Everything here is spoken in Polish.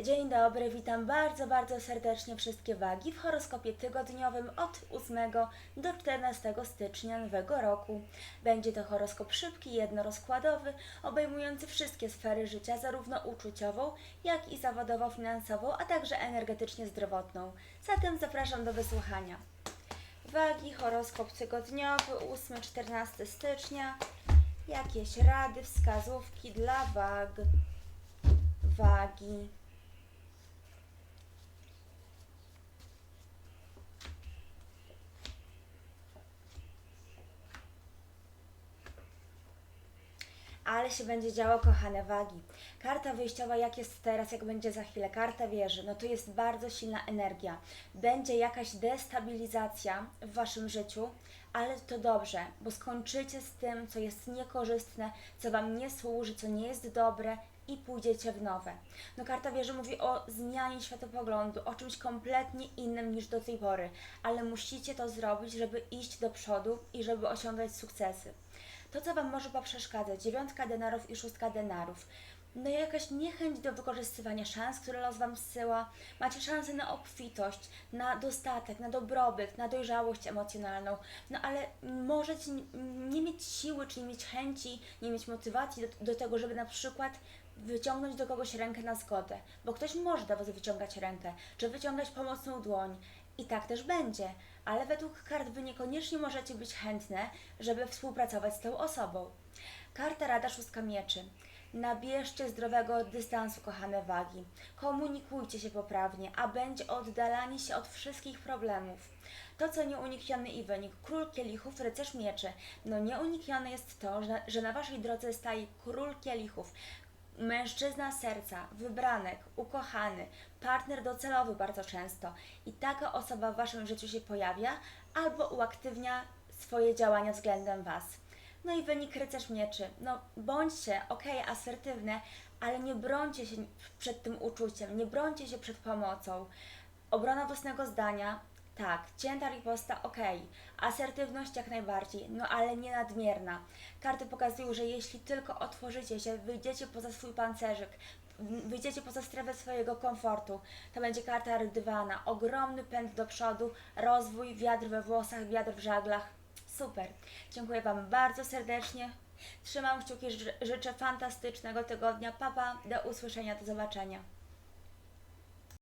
Dzień dobry, witam bardzo, bardzo serdecznie wszystkie wagi w horoskopie tygodniowym od 8 do 14 stycznia nowego roku. Będzie to horoskop szybki, jednorozkładowy, obejmujący wszystkie sfery życia, zarówno uczuciową, jak i zawodowo-finansową, a także energetycznie zdrowotną. Zatem zapraszam do wysłuchania. Wagi, horoskop tygodniowy, 8-14 stycznia. Jakieś rady, wskazówki dla wag. Wagi. Ale się będzie działo, kochane wagi. Karta wyjściowa, jak jest teraz, jak będzie za chwilę, karta wieży, no to jest bardzo silna energia. Będzie jakaś destabilizacja w waszym życiu, ale to dobrze, bo skończycie z tym, co jest niekorzystne, co wam nie służy, co nie jest dobre i pójdziecie w nowe. No karta wieży mówi o zmianie światopoglądu, o czymś kompletnie innym niż do tej pory, ale musicie to zrobić, żeby iść do przodu i żeby osiągać sukcesy. To, co Wam może poprzeszkadzać, dziewiątka denarów i szóstka denarów, no jakaś niechęć do wykorzystywania szans, które los Wam zsyła. Macie szansę na obfitość, na dostatek, na dobrobyt, na dojrzałość emocjonalną, no ale możecie nie mieć siły, czy nie mieć chęci, nie mieć motywacji do, do tego, żeby na przykład wyciągnąć do kogoś rękę na zgodę, bo ktoś może do Was wyciągać rękę, czy wyciągać pomocną dłoń. I tak też będzie, ale według kart Wy niekoniecznie możecie być chętne, żeby współpracować z tą osobą. Karta Rada Szóstka Mieczy. Nabierzcie zdrowego dystansu, kochane wagi. Komunikujcie się poprawnie, a będzie oddalanie się od wszystkich problemów. To, co nieunikniony i wynik. Król kielichów, rycerz mieczy. No nieuniknione jest to, że, na Waszej drodze staje król kielichów. Mężczyzna serca, wybranek, ukochany, partner docelowy bardzo często. I taka osoba w Waszym życiu się pojawia albo uaktywnia swoje działania względem Was. No i wynik rycerz mieczy. No bądźcie, okej, asertywne, ale nie brońcie się przed tym uczuciem, nie brońcie się przed pomocą. Obrona własnego zdania, tak, cięta riposta, okej, asertywność jak najbardziej, no ale nie nadmierna. Karty pokazują, że jeśli tylko otworzycie się, wyjdziecie poza swój pancerzyk, wyjdziecie poza strefę swojego komfortu, to będzie karta rydywana, ogromny pęd do przodu, rozwój, wiatr we włosach, wiatr w żaglach. Super. Dziękuję Wam bardzo serdecznie. Trzymam kciuki, ży- życzę fantastycznego tygodnia. Papa, do usłyszenia, do zobaczenia.